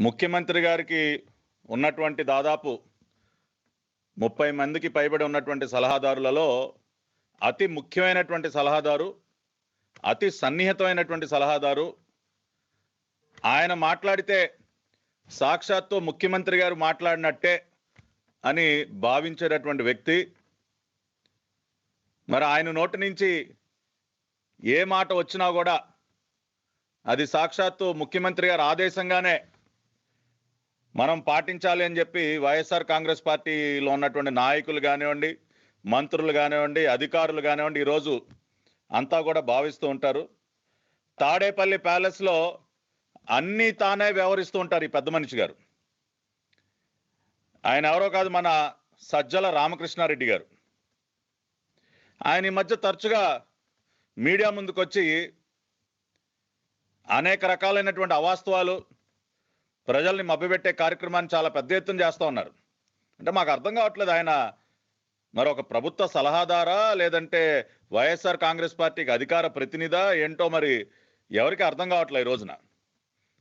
ముఖ్యమంత్రి గారికి ఉన్నటువంటి దాదాపు ముప్పై మందికి పైబడి ఉన్నటువంటి సలహాదారులలో అతి ముఖ్యమైనటువంటి సలహాదారు అతి సన్నిహితమైనటువంటి సలహాదారు. ఆయన మాట్లాడితే సాక్షాత్తు ముఖ్యమంత్రి గారు మాట్లాడినట్టే అని భావించేటటువంటి వ్యక్తి. మరి ఆయన నోటి నుంచి ఏ మాట వచ్చినా కూడా అది సాక్షాత్తు ముఖ్యమంత్రి గారి ఆదేశంగానే మనం పాటించాలి అని చెప్పి వైఎస్ఆర్ కాంగ్రెస్ పార్టీలో ఉన్నటువంటి నాయకులు కానివ్వండి మంత్రులు కానివ్వండి అధికారులు కానివ్వండి ఈరోజు అంతా కూడా భావిస్తూ ఉంటారు. తాడేపల్లి ప్యాలెస్లో అన్నీ తానే వ్యవహరిస్తూ ఉంటారు ఈ పెద్ద మనిషి గారు. ఆయన ఎవరో కాదు మన సజ్జల రామకృష్ణారెడ్డి గారు. ఆయన ఈ మధ్య తరచుగా మీడియా ముందుకొచ్చి అనేక రకాలైనటువంటి అవాస్తవాలు ప్రజల్ని మభ్యపెట్టే కార్యక్రమాన్ని చాలా పెద్ద ఎత్తున చేస్తూ ఉన్నారు. అంటే మాకు అర్థం కావట్లేదు ఆయన మరొక ప్రభుత్వ సలహాదారా లేదంటే వైఎస్ఆర్ కాంగ్రెస్ పార్టీకి అధికార ప్రతినిధా ఏంటో మరి ఎవరికి అర్థం కావట్లేదు ఈ రోజున.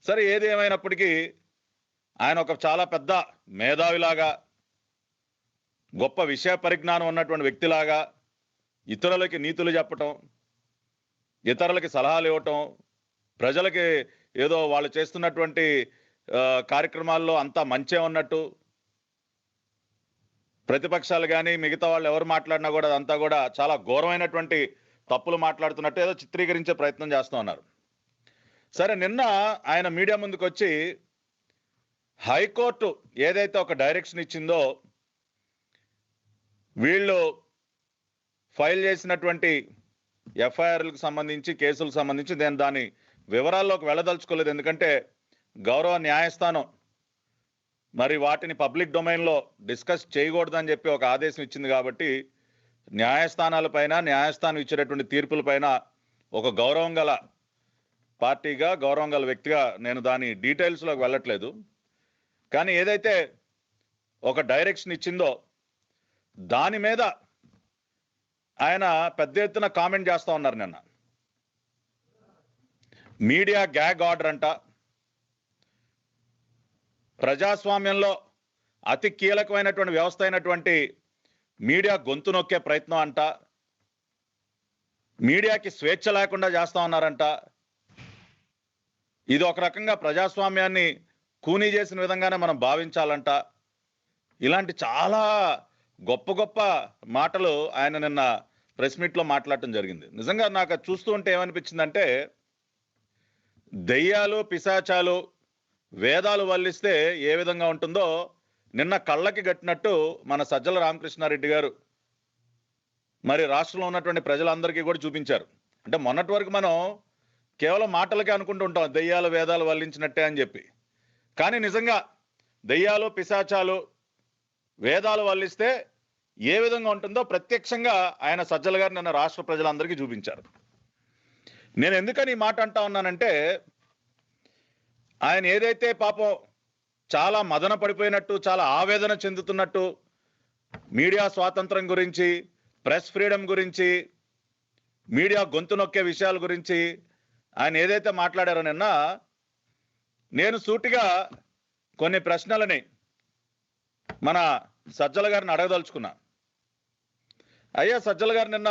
సరే ఏది ఏమైనప్పటికీ ఆయన ఒక చాలా పెద్ద మేధావిలాగా గొప్ప విషయ పరిజ్ఞానం ఉన్నటువంటి వ్యక్తిలాగా ఇతరులకి నీతులు చెప్పటం ఇతరులకి సలహాలు ఇవ్వటం ప్రజలకి ఏదో వాళ్ళు చేస్తున్నటువంటి కార్యక్రమాల్లో అంతా మంచే ఉన్నట్టు ప్రతిపక్షాలు కానీ మిగతా వాళ్ళు ఎవరు మాట్లాడినా కూడా అదంతా కూడా చాలా ఘోరమైనటువంటి తప్పులు మాట్లాడుతున్నట్టు ఏదో చిత్రీకరించే ప్రయత్నం చేస్తూ ఉన్నారు. సరే నిన్న ఆయన మీడియా ముందుకు వచ్చి హైకోర్టు ఏదైతే ఒక డైరెక్షన్ ఇచ్చిందో వీళ్ళు ఫైల్ చేసినటువంటి ఎఫ్ఐఆర్లకు సంబంధించి కేసులకు సంబంధించి నేను దాని వివరాల్లోకి వెళ్ళదలుచుకోలేదు. ఎందుకంటే గౌరవ న్యాయస్థానం. మరి వాటిని పబ్లిక్ డొమైన్లో డిస్కస్ చేయకూడదని చెప్పి ఒక ఆదేశం ఇచ్చింది కాబట్టి న్యాయస్థానాలపైన న్యాయస్థానం ఇచ్చేటటువంటి తీర్పులపైన ఒక గౌరవం గల పార్టీగా గౌరవం గల వ్యక్తిగా నేను దాని డీటెయిల్స్లోకి వెళ్ళట్లేదు. కానీ ఏదైతే ఒక డైరెక్షన్ ఇచ్చిందో దాని మీద ఆయన పెద్ద ఎత్తున కామెంట్ చేస్తూ ఉన్నారు నిన్న. మీడియా గ్యాగ్ ఆర్డర్ అంట ప్రజాస్వామ్యంలో అతి కీలకమైనటువంటి వ్యవస్థ అయినటువంటి మీడియా గొంతు నొక్కే ప్రయత్నం అంట. మీడియాకి స్వేచ్ఛ లేకుండా చేస్తా ఉన్నారంట. ఇది ఒక రకంగా ప్రజాస్వామ్యాన్ని కూనీ చేసిన విధంగానే మనం భావించాలంట. ఇలాంటి చాలా గొప్ప గొప్ప మాటలు ఆయన నిన్న ప్రెస్ మీట్లో మాట్లాడటం జరిగింది. నిజంగా నాకు అది చూస్తూ ఉంటే ఏమనిపించిందంటే దెయ్యాలు పిశాచాలు వేదాలు వల్లిస్తే ఏ విధంగా ఉంటుందో నిన్న కళ్ళకి కట్టినట్టు మన సజ్జల రామకృష్ణారెడ్డి గారు మరి రాష్ట్రంలో ఉన్నటువంటి ప్రజలందరికీ కూడా చూపించారు. అంటే మొన్నటి వరకు మనం కేవలం మాటలకే అనుకుంటూ ఉంటాం దెయ్యాలు వేదాలు వల్లించినట్టే అని చెప్పి. కానీ నిజంగా దెయ్యాలు పిశాచాలు వేదాలు వల్లిస్తే ఏ విధంగా ఉంటుందో ప్రత్యక్షంగా ఆయన సజ్జల గారు నిన్న రాష్ట్ర ప్రజలందరికీ చూపించారు. నేను ఎందుకని ఈ మాట అంటా ఉన్నానంటే ఆయన ఏదైతే పాపం చాలా మదన పడిపోయినట్టు చాలా ఆవేదన చెందుతున్నట్టు మీడియా స్వాతంత్రం గురించి ప్రెస్ ఫ్రీడమ్ గురించి మీడియా గొంతు నొక్కే విషయాల గురించి ఆయన ఏదైతే మాట్లాడారో నిన్న నేను సూటిగా కొన్ని ప్రశ్నలని మన సజ్జల గారిని అడగదలుచుకున్నా. అయ్యా సజ్జల గారు నిన్న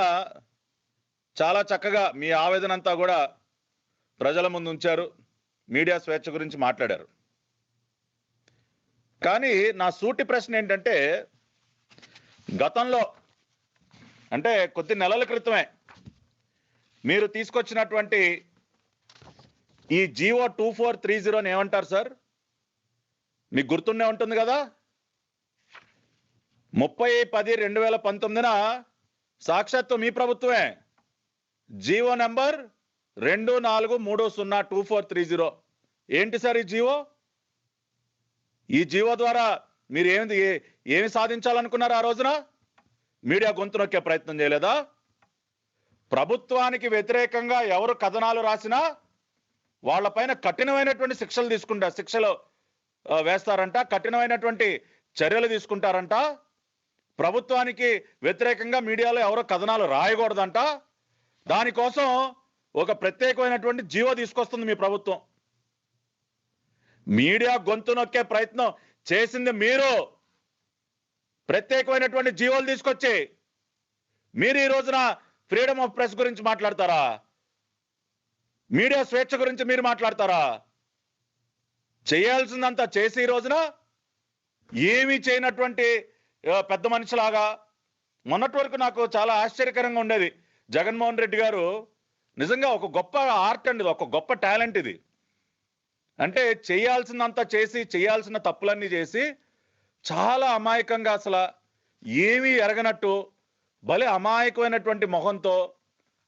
చాలా చక్కగా మీ ఆవేదన అంతా కూడా ప్రజల ముందు ఉంచారు. మీడియా స్వేచ్ఛ గురించి మాట్లాడారు. కానీ నా సూటి ప్రశ్న ఏంటంటే గతంలో అంటే కొద్ది నెలల క్రితమే మీరు తీసుకొచ్చినటువంటి ఈ జీవో టూ ఫోర్ త్రీ జీరోని ఏమంటారు సార్? మీకు గుర్తుండే ఉంటుంది కదా? ముప్పై పది రెండు వేల పంతొమ్మిదిన సాక్షాత్తు మీ ప్రభుత్వమే. జీవో నెంబర్ రెండు నాలుగు మూడు సున్నా టూ ఫోర్ త్రీ జీరో. ఏంటి సార్ ఈ జీవో? ఈ జీవో ద్వారా మీరు ఏమి ఏమి సాధించాలనుకున్నారు ఆ రోజున? మీడియా గొంతు నొక్కే ప్రయత్నం చేయలేదా? ప్రభుత్వానికి వ్యతిరేకంగా ఎవరు కథనాలు రాసినా వాళ్ళపైన కఠినమైనటువంటి శిక్షలు తీసుకుంటారు శిక్షలు వేస్తారంట కఠినమైనటువంటి చర్యలు తీసుకుంటారంట. ప్రభుత్వానికి వ్యతిరేకంగా మీడియాలో ఎవరో కథనాలు రాయకూడదంట. దానికోసం ఒక ప్రత్యేకమైనటువంటి జీవో తీసుకొస్తుంది మీ ప్రభుత్వం. మీడియా గొంతు నొక్కే ప్రయత్నం చేసింది మీరు. ప్రత్యేకమైనటువంటి జీవోలు తీసుకొచ్చి మీరు ఈ రోజున ఫ్రీడమ్ ఆఫ్ ప్రెస్ గురించి మాట్లాడతారా? మీడియా స్వేచ్ఛ గురించి మీరు మాట్లాడతారా? చేయాల్సిందంతా చేసి ఈ రోజున ఏమీ చేయనటువంటి పెద్ద మనిషిలాగా మొన్నటి వరకు నాకు చాలా ఆశ్చర్యకరంగా ఉండేది. జగన్మోహన్ రెడ్డి గారు నిజంగా ఒక గొప్ప ఆర్ట్ అండి ఇది, ఒక గొప్ప టాలెంట్ ఇది. అంటే చేయాల్సినంత చేసి చేయాల్సిన తప్పులన్నీ చేసి చాలా అమాయకంగా అసలు ఏమీ ఎరగనట్టు భలే అమాయకమైనటువంటి మొహంతో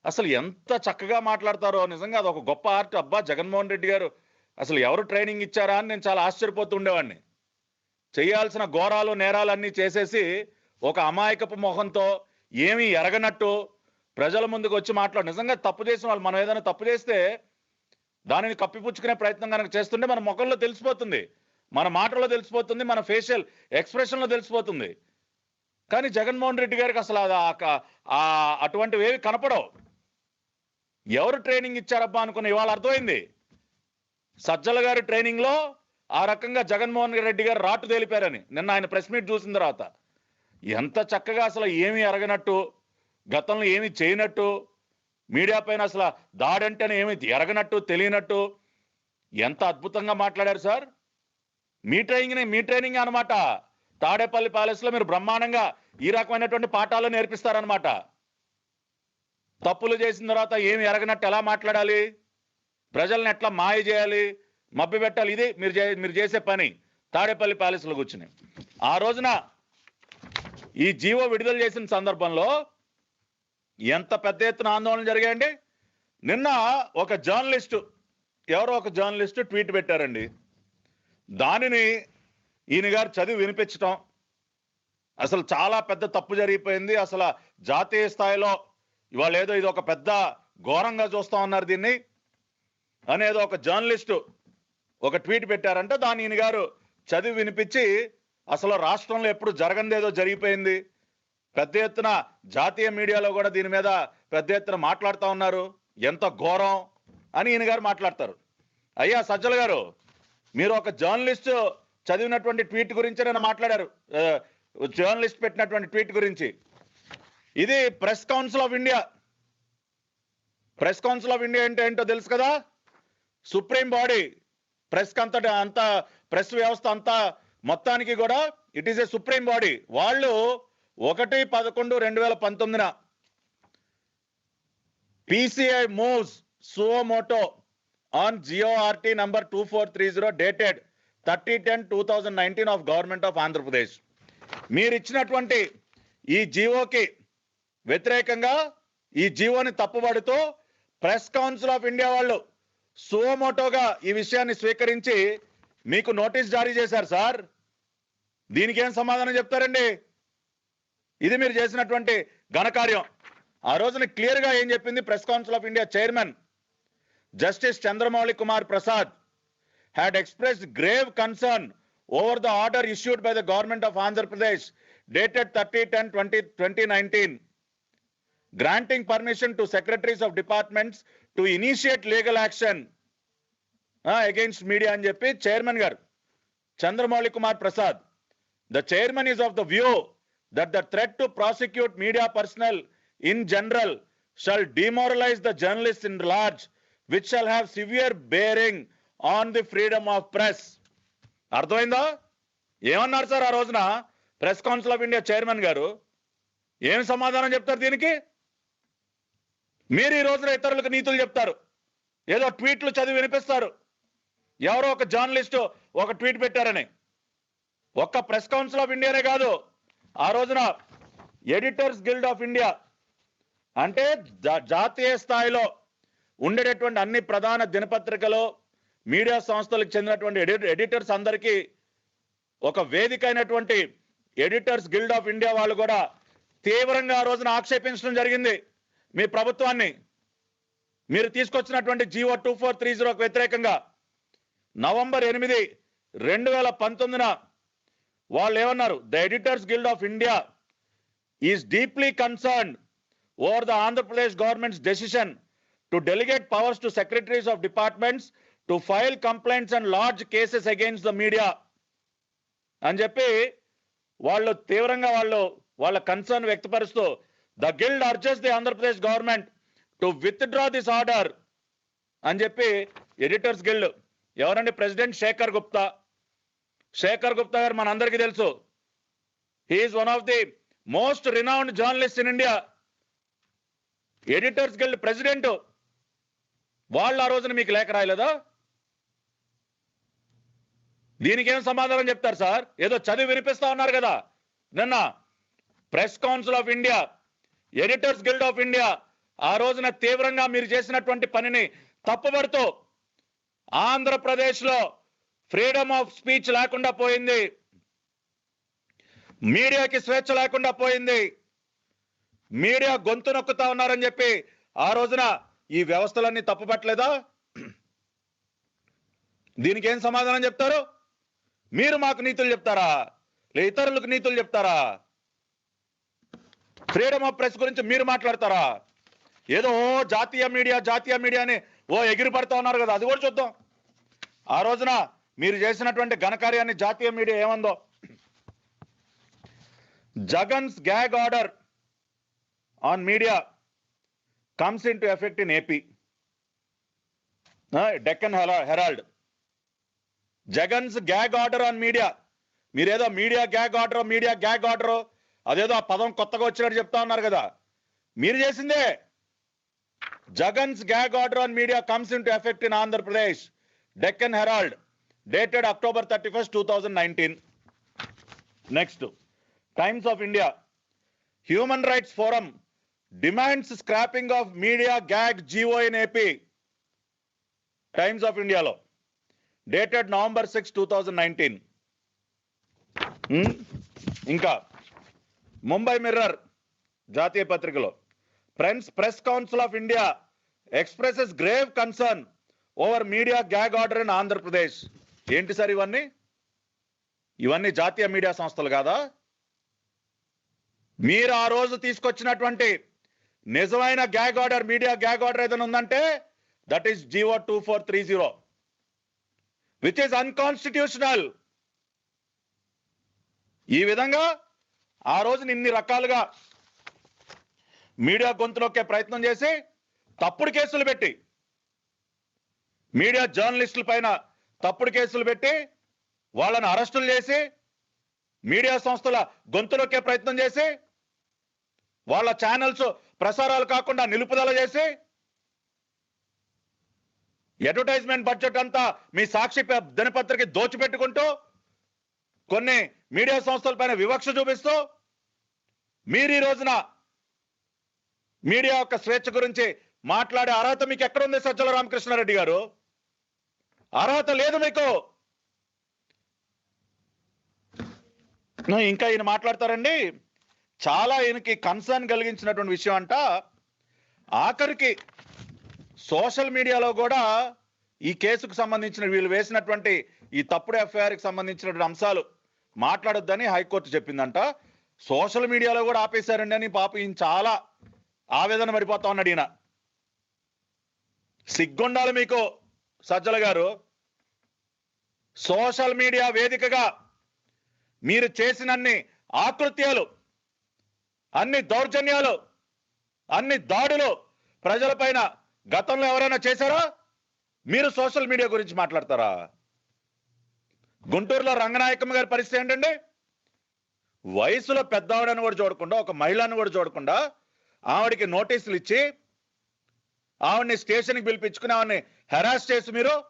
అసలు ఎంత చక్కగా మాట్లాడతారో. నిజంగా అది ఒక గొప్ప ఆర్ట్ అబ్బా జగన్మోహన్ రెడ్డి గారు అసలు ఎవరు ట్రైనింగ్ ఇచ్చారా అని నేను చాలా ఆశ్చర్యపోతూ ఉండేవాడిని. చేయాల్సిన ఘోరాలు నేరాలు అన్నీ చేసేసి ఒక అమాయకపు మొహంతో ఏమీ ఎరగనట్టు ప్రజల ముందుకు వచ్చి మాట్లాడు. నిజంగా తప్పు చేసిన వాళ్ళు మనం ఏదైనా తప్పు చేస్తే దానిని కప్పిపుచ్చుకునే ప్రయత్నం కనుక చేస్తుంటే మన ముఖంలో తెలిసిపోతుంది. మన మాటల్లో తెలిసిపోతుంది మన ఫేషియల్ ఎక్స్ప్రెషన్లో తెలిసిపోతుంది. కానీ జగన్మోహన్ రెడ్డి గారికి అసలు ఆ అటువంటివి ఏవి కనపడవు. ఎవరు ట్రైనింగ్ ఇచ్చారబ్బా అనుకున్న ఇవాళ అర్థమైంది. సజ్జల గారి ట్రైనింగ్లో ఆ రకంగా జగన్మోహన్ రెడ్డి గారు రాటు తేలిపారని నిన్న ఆయన ప్రెస్ మీట్ చూసిన తర్వాత. ఎంత చక్కగా అసలు ఏమీ ఎరగనట్టు గతంలో ఏమి చేయనట్టు మీడియా పైన అసలు దాడంటేనే ఏమి ఎరగనట్టు తెలియనట్టు ఎంత అద్భుతంగా మాట్లాడారు సార్? మీ ట్రైనింగ్ మీ ట్రైనింగ్ అనమాట తాడేపల్లి ప్యాలెస్లో మీరు బ్రహ్మాండంగా ఈ రకమైనటువంటి పాఠాలు నేర్పిస్తారనమాట తప్పులు చేసిన తర్వాత ఏమి ఎరగనట్టు ఎలా మాట్లాడాలి? ప్రజల్ని ఎట్లా మాయ చేయాలి? మబ్బి పెట్టాలి? ఇది మీరు చే- మీరు చేసే పని. తాడేపల్లి ప్యాలెస్లో కూర్చుని. ఆ రోజున ఈ జీవో విడుదల చేసిన సందర్భంలో ఎంత పెద్ద ఎత్తున ఆందోళన జరిగాయండి? నిన్న ఒక జర్నలిస్టు ఎవరో ఒక జర్నలిస్టు ట్వీట్ పెట్టారండి. దానిని ఈయన గారు చదివి వినిపించటం. అసలు చాలా పెద్ద తప్పు జరిగిపోయింది. అసలు జాతీయ స్థాయిలో ఇవాళ ఏదో ఇది ఒక పెద్ద ఘోరంగా చూస్తా ఉన్నారు దీన్ని. అనేదో ఒక జర్నలిస్టు ఒక ట్వీట్ పెట్టారంటే. దాన్ని ఈయన గారు చదివి వినిపించి అసలు రాష్ట్రంలో ఎప్పుడు జరగనిదేదో జరిగిపోయింది. పెద్ద ఎత్తున జాతీయ మీడియాలో కూడా దీని మీద పెద్ద ఎత్తున మాట్లాడుతూ ఉన్నారు. ఎంత ఘోరం అని ఈయన గారు మాట్లాడతారు. అయ్యా సజ్జల గారు మీరు ఒక జర్నలిస్ట్ చదివినటువంటి ట్వీట్ గురించి నేను మాట్లాడారు. జర్నలిస్ట్ పెట్టినటువంటి ట్వీట్ గురించి. ఇది press council of India. Press council of India అంటే ఏంటో తెలుసు కదా? సుప్రీం బాడీ ప్రెస్ అంతట అంత ప్రెస్ వ్యవస్థ అంతా మొత్తానికి కూడా it is a supreme body. వాళ్ళు ఒకటి పదకొండు రెండు వేల పంతొమ్మిదిన PCI moves suo motu on GO RT number two four three zero dated thirty ten two thousand nineteen of government of Andhra Pradesh. మీరు ఇచ్చినటువంటి ఈ జీవోకి వ్యతిరేకంగా ఈ జీవోని తప్పుబడుతూ ప్రెస్ కౌన్సిల్ ఆఫ్ ఇండియా వాళ్ళు సువోమోటోగా ఈ విషయాన్ని స్వీకరించి మీకు నోటీస్ జారీ చేశారు సార్. దీనికి ఏం సమాధానం చెప్తారండి? ఇది మీరు చేసినటువంటి ఘనకార్యం. ఆ రోజున క్లియర్గా ఏం చెప్పింది press council of India chairman justice Chandramouli Kumar Prasad had express grave concern over the order issued by the government of Andhra Pradesh dated thirty ten twenty twenty nineteen granting permission to secretaries of departments to initiate legal action against media అని చెప్పి chairman గారు Chandramouli Kumar Prasad the chairman is of the view that the threat to prosecute media personnel in general shall demoralize the journalists in large, which shall have severe bearing on the freedom of press. అర్థమైందా ఏమన్నారు sir ఆ రోజున press council of India chairman గారు ఏం సమాధానం చెప్తారు దీనికి మీరు ఈ రోజున ఇతరులకు నీతులు చెప్తారు ఏదో ట్వీట్లు చదివి వినిపిస్తారు ఎవరో ఒక జర్నలిస్టు ఒక ట్వీట్ పెట్టారని ఒక్క ప్రెస్ కౌన్సిల్ ఆఫ్ ఇండియానే కాదు ఆ రోజున ఎడిటర్స్ గిల్డ్ ఆఫ్ ఇండియా అంటే జాతీయ స్థాయిలో ఉండేటటువంటి అన్ని ప్రధాన దినపత్రికలు మీడియా సంస్థలకు చెందినటువంటి ఎడిటర్స్ అందరికీ ఒక వేదిక అయినటువంటి ఎడిటర్స్ గిల్డ్ ఆఫ్ ఇండియా వాళ్ళు కూడా తీవ్రంగా ఆ రోజున ఆక్షేపించడం జరిగింది. మీ ప్రభుత్వాన్ని మీరు తీసుకొచ్చినటువంటి జీవో టూ ఫోర్ త్రీ జీరోకు వ్యతిరేకంగా నవంబర్ ఎనిమిది రెండు వేల పంతొమ్మిదిన వాళ్ళు ఏమన్నారు the editors guild of India is deeply concern over the Andhra Pradesh government's decision to delegate powers to secretaries of departments to file complaints and large cases against the media అని చెప్పి వాళ్ళు తీవ్రంగా వాళ్ళు వాళ్ళ concern వ్యక్తపరుస్తూ the guild urges the Andhra Pradesh government to withdraw this order అని చెప్పి editors guild ఎవరండి? President Shekhar Gupta Shekhar Gupta గారు మనందరికీ తెలుసు. He is one of the most renowned journalist in India editors guild president వాళ్ళు ఆ రోజున మీకు లేఖ రాయలేదా? దీనికి ఏం సమాధానం చెప్తారు సార్? ఏదో చదివి వినిపిస్తా ఉన్నారు కదా. నిన్న press council of India editors guild of India ఆ రోజున తీవ్రంగా మీరు చేసినటువంటి పనిని తప్పుపడుతూ ఆంధ్రప్రదేశ్లో ఫ్రీడమ్ ఆఫ్ స్పీచ్ లేకుండా పోయింది. మీడియాకి స్వేచ్ఛ లేకుండా పోయింది. మీడియా గొంతు నొక్కుతా ఉన్నారని చెప్పి ఆ రోజున ఈ వ్యవస్థలన్నీ తప్పుపట్టలేదా? దీనికి ఏం సమాధానం చెప్తారు? మీరు మాకు నీతులు చెప్తారా? లే ఇతరులకు నీతులు చెప్తారా? ఫ్రీడమ్ ఆఫ్ ప్రెస్ గురించి మీరు మాట్లాడతారా? ఏదో జాతీయ మీడియా జాతీయ మీడియా అని ఓ ఎగిరి పడతా ఉన్నారు కదా అది కూడా చూద్దాం. ఆ రోజున మీరు చేసినటువంటి ఘనకార్యాన్ని జాతీయ media ఏమందో. Jagan's gag order on media comes into effect in AP. Deccan Herald. Jagan's gag order on media. మీరేదో media gag order media gag order అదేదో ఆ పదం కొత్తగా వచ్చినట్టు చెప్తా ఉన్నారు కదా. మీరు చేసిందే. Jagan's gag order on media comes into effect in Andhra Pradesh. Deccan Herald. Dated October thirty first two thousand nineteen next Times of India human rights forum demands scrapping of media gag GO in AP Times of ఇండియాలో dated November six two thousand nineteen ఇంకా Mumbai Mirror జాతీయ పత్రికలో friends press council of India expresses grave concern over media gag order in Andhra Pradesh ఏంటి sir ఇవన్నీ? ఇవన్నీ జాతీయ media సంస్థలు కాదా? మీరు ఆ రోజు తీసుకొచ్చినటువంటి నిజమైన gag order media gag order ఏదైనా ఉందంటే that is GO two four three zero which is unconstitutional ఈ విధంగా ఆ రోజు ఇన్ని రకాలుగా మీడియా గొంతులోకే ప్రయత్నం చేసి తప్పుడు కేసులు పెట్టి మీడియా జర్నలిస్టుల పైన తప్పుడు కేసులు పెట్టి వాళ్ళని అరెస్టులు చేసి మీడియా సంస్థల గొంతులొక్కే ప్రయత్నం చేసి వాళ్ళ ఛానల్స్ ప్రసారాలు కాకుండా నిలుపుదల చేసి అడ్వర్టైజ్మెంట్ బడ్జెట్ అంతా మీ సాక్షి దినపత్రిక దోచిపెట్టుకుంటూ కొన్ని మీడియా సంస్థల పైన వివక్ష చూపిస్తూ మీరు ఈ రోజున మీడియా యొక్క స్వేచ్ఛ గురించి మాట్లాడే అర్హత మీకు ఎక్కడుంది సజ్జల రామకృష్ణారెడ్డి గారు? అర్హత లేదు మీకు. ఇంకా ఈయన మాట్లాడతారండి. చాలా ఈయనకి కన్సర్న్ కలిగించినటువంటి విషయం అంట. ఆఖరికి సోషల్ మీడియాలో కూడా ఈ కేసుకు సంబంధించిన వీళ్ళు వేసినటువంటి ఈ తప్పుడు ఎఫ్ఐఆర్కి సంబంధించినటువంటి అంశాలు మాట్లాడొద్దని హైకోర్టు చెప్పిందంట. సోషల్ మీడియాలో కూడా ఆపేశారండి అని పాప ఈయన చాలా ఆవేదన పడిపోతా ఉన్నాడు ఈయన. సిగ్గుండాలి మీకు. సజ్జల గారు సోషల్ మీడియా వేదికగా మీరు చేసినన్ని ఆకృత్యాలు అన్ని దౌర్జన్యాలు అన్ని దాడులు ప్రజలపైన గతంలో ఎవరైనా చేశారా? మీరు సోషల్ మీడియా గురించి మాట్లాడతారా? గుంటూరులో రంగనాయకమ్మ గారి పరిస్థితి ఏంటండి? వయసులో పెద్దవాడని కూడా చూడకుండా ఒక మహిళను కూడా చూడకుండా ఆవిడకి నోటీసులు ఇచ్చి ఆవిడ్ని స్టేషన్కి పిలిపించుకుని ఆవిడ్ని హెరాస్ చేసి మీరు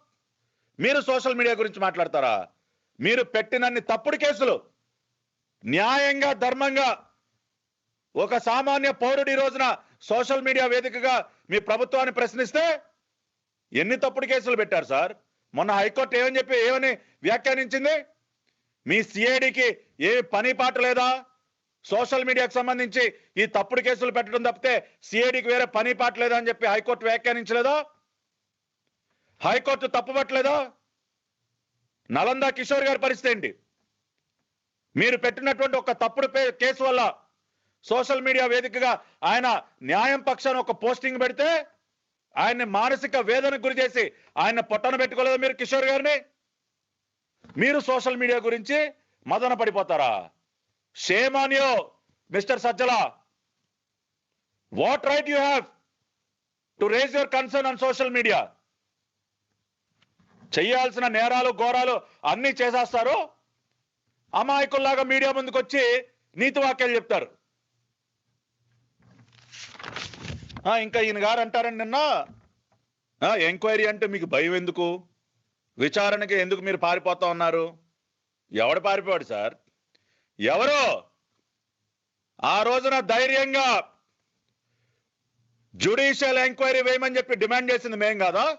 మీరు సోషల్ మీడియా గురించి మాట్లాడతారా? మీరు పెట్టినన్ని తప్పుడు కేసులు. న్యాయంగా ధర్మంగా ఒక సామాన్య పౌరుడి రోజున సోషల్ మీడియా వేదికగా మీ ప్రభుత్వాన్ని ప్రశ్నిస్తే ఎన్ని తప్పుడు కేసులు పెట్టారు సార్? మొన్న హైకోర్టు ఏమని చెప్పి ఏమని వ్యాఖ్యానించింది? మీ సిఐడికి ఏ పని పాట లేదా? సోషల్ మీడియాకు సంబంధించి ఈ తప్పుడు కేసులు పెట్టడం తప్పితే సిఐడికి వేరే పని పాట అని చెప్పి హైకోర్టు వ్యాఖ్యానించలేదా? హైకోర్టు తప్పుపట్టలేదా? నలంద కిషోర్ గారి పరిస్థితి ఏంటి? మీరు పెట్టినటువంటి ఒక తప్పుడు పే- కేసు వల్ల సోషల్ మీడియా వేదికగా ఆయన న్యాయం పక్షాన ఒక పోస్టింగ్ పెడితే ఆయన్ని మానసిక వేదనకు గురి చేసి ఆయన పొట్టన పెట్టుకోలేదు మీరు కిషోర్ గారిని? మీరు సోషల్ మీడియా గురించి మదన పడిపోతారా? Shame on you mister Sajjala what right you have to raise your concern on social media చేయాల్సిన నేరాలు ఘోరాలు అన్ని చేసేస్తారు. అమాయకుల్లాగా మీడియా ముందుకు వచ్చి నీతి వాక్యాలు చెప్తారు. ఆ, ఇంకా ఈయన గారు అంటారండి నిన్న. ఎంక్వైరీ అంటే మీకు భయం ఎందుకు? విచారణకి ఎందుకు మీరు పారిపోతా ఉన్నారు? ఎవడు పారిపోయాడు సార్? ఎవరు? ఆ రోజున ధైర్యంగా జ్యుడిషియల్ ఎంక్వైరీ వేయమని చెప్పి డిమాండ్ చేసింది మేం కాదా?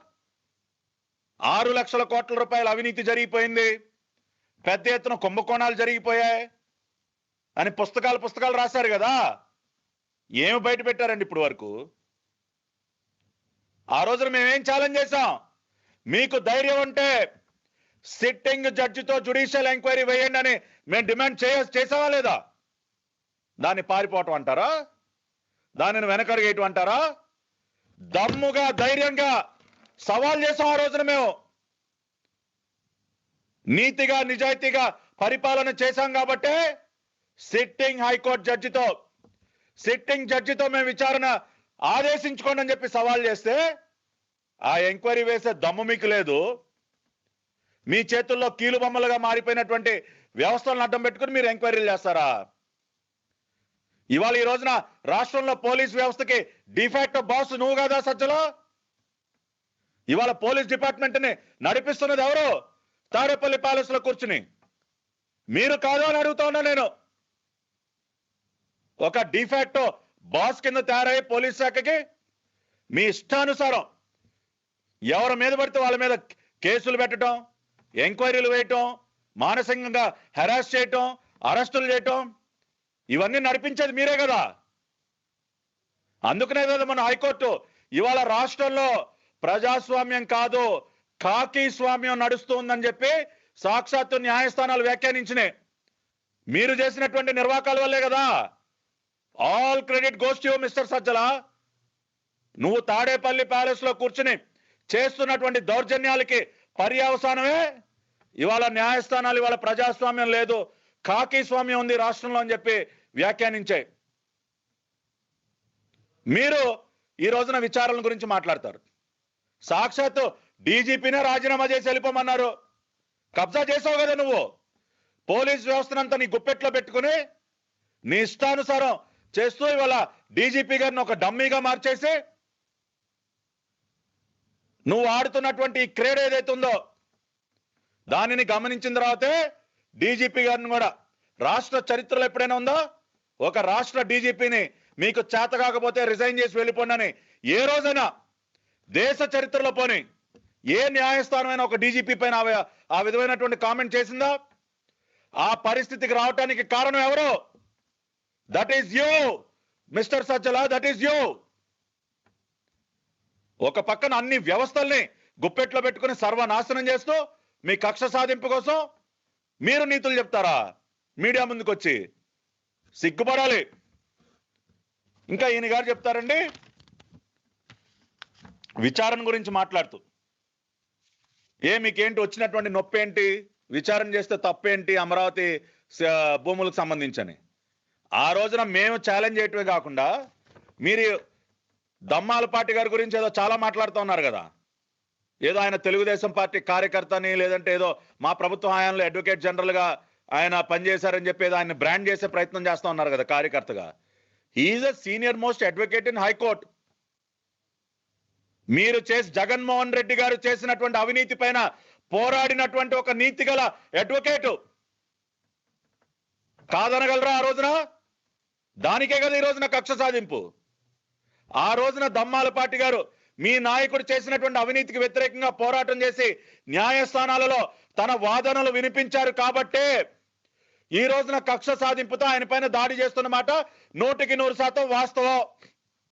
ఆరు లక్షల కోట్ల రూపాయల అవినీతి జరిగిపోయింది. పెద్ద ఎత్తున కుంభకోణాలు జరిగిపోయాయి అని పుస్తకాలు పుస్తకాలు రాశారు కదా? ఏమి బయట పెట్టారండి ఇప్పుడు వరకు? ఆ రోజున మేమేం ఛాలెంజ్ చేశాం? మీకు ధైర్యం ఉంటే సిట్టింగ్ జడ్జితో జుడిషియల్ ఎంక్వైరీ వేయండి అని మేము డిమాండ్ చేయ చేసావా లేదా? దాన్ని పారిపోవటం అంటారా? దానిని వెనకడిగేయటం అంటారా? దమ్ముగా ధైర్యంగా సవాల్ చేసాం ఆ రోజున మేము. నీతిగా నిజాయితీగా పరిపాలన చేశాం కాబట్టే సిట్టింగ్ హైకోర్టు జడ్జితో సిట్టింగ్ జడ్జితో మేము విచారణ ఆదేశించుకోండి అని చెప్పి సవాల్ చేస్తే ఆ ఎంక్వైరీ వేసే దమ్ము మీకు లేదు. మీ చేతుల్లో కీలు బొమ్మలుగా మారిపోయినటువంటి వ్యవస్థలను అడ్డం పెట్టుకుని మీరు ఎంక్వైరీలు చేస్తారా? ఇవాళ ఈ రోజున రాష్ట్రంలో పోలీస్ వ్యవస్థకి డిఫాక్ట్ బాస్ నువ్వు కదా సజ్జలో? ఇవాళ పోలీస్ డిపార్ట్మెంట్ని నడిపిస్తున్నది ఎవరు? తాడేపల్లి ప్యాలెస్లో కూర్చుని. మీరు కాదు అని అడుగుతా ఉన్నా నేను. ఒక డిఫాక్టో బాస్ కింద తయారయ్యే పోలీస్ శాఖకి మీ ఇష్టానుసారం ఎవరి మీద పడితే వాళ్ళ మీద కేసులు పెట్టడం ఎంక్వైరీలు వేయటం మానసికంగా హెరాస్ చేయటం అరెస్టులు చేయటం ఇవన్నీ నడిపించేది మీరే కదా. అందుకనే కదా మన హైకోర్టు ఇవాళ రాష్ట్రంలో ప్రజాస్వామ్యం కాదు కాకి స్వామ్యం నడుస్తుందని చెప్పి సాక్షాత్తు న్యాయస్థానాలు వ్యాఖ్యానించినాయి. మీరు చేసినటువంటి నిర్వాకాల వల్లే కదా. All credit goes to mister Sajjala. నువ్వు తాడేపల్లి ప్యాలెస్లో కూర్చుని చేస్తున్నటువంటి దౌర్జన్యాలకి పర్యవసానమే. ఇవాళ న్యాయస్థానాలు ఇవాళ ప్రజాస్వామ్యం లేదు. కాకి స్వామ్యం ఉంది రాష్ట్రంలో అని చెప్పి వ్యాఖ్యానించాయి. మీరు ఈ రోజున విచారణ గురించి మాట్లాడతారు. సాక్షాత్తు డీజీపీనే రాజీనామా చేసి వెళ్ళిపోమన్నారు. కబ్జా చేసావు కదా నువ్వు. పోలీస్ వ్యవస్థనంతా నీ గుప్పెట్లో పెట్టుకుని నీ ఇష్టానుసారం చేస్తూ ఇవాళ డీజీపీ గారిని ఒక డమ్మీగా మార్చేసి నువ్వు ఆడుతున్నటువంటి ఈ క్రీడ ఏదైతే ఉందో దానిని గమనించిన తర్వాతే డీజీపీ గారిని కూడా రాష్ట్ర చరిత్రలో ఎప్పుడైనా ఉందో? ఒక రాష్ట్ర డీజీపీని మీకు చేత కాకపోతే రిజైన్ చేసి వెళ్ళిపోండి ఏ రోజైనా దేశ చరిత్రలో పోని ఏ న్యాయస్థానమైన ఒక డీజీపీ పైన ఆ- ఆ విధమైనటువంటి కామెంట్ చేసిందా? ఆ పరిస్థితికి రావటానికి కారణం ఎవరు? That is you mister Sajjala that is you. ఒక పక్కన అన్ని వ్యవస్థల్ని గుప్పెట్లో పెట్టుకుని సర్వనాశనం చేస్తూ మీ కక్ష సాధింపు కోసం మీరు నీతులు చెప్తారా? మీడియా ముందుకు వచ్చి సిగ్గుపడాలి. ఇంకా ఈయన గారు చెప్తారండి? విచారణ గురించి మాట్లాడుతూ. ఏ మీకేంటి? వచ్చినటువంటి నొప్పి ఏంటి విచారణ చేస్తే తప్పేంటి అమరావతి భూములకు సంబంధించని? ఆ రోజున మేము ఛాలెంజ్ చేయటమే కాకుండా మీరు దమ్మాల పార్టీ గారి గురించి ఏదో చాలా మాట్లాడుతూ ఉన్నారు కదా. ఏదో ఆయన తెలుగుదేశం పార్టీ కార్యకర్తని లేదంటే ఏదో మా ప్రభుత్వ హయాంలో అడ్వకేట్ జనరల్గా ఆయన పనిచేశారని చెప్పి ఆయన బ్రాండ్ చేసే ప్రయత్నం చేస్తూ ఉన్నారు కదా కార్యకర్తగా. Is a senior most advocate in high court మీరు చేసి జగన్మోహన్ రెడ్డి గారు చేసినటువంటి అవినీతి పైన పోరాడినటువంటి ఒక నీతి గల అడ్వకేటు కాదనగలరా ఆ రోజున? దానికే కదా ఈ రోజున కక్ష సాధింపు. ఆ రోజున దమ్మాలపాటి గారు మీ నాయకుడు చేసినటువంటి అవినీతికి వ్యతిరేకంగా పోరాటం చేసి న్యాయస్థానాలలో తన వాదనలు వినిపించారు కాబట్టే ఈ రోజున కక్ష సాధింపుతో ఆయన పైన దాడి చేస్తున్నమాట. నూటికి నూరు శాతం వాస్తవం.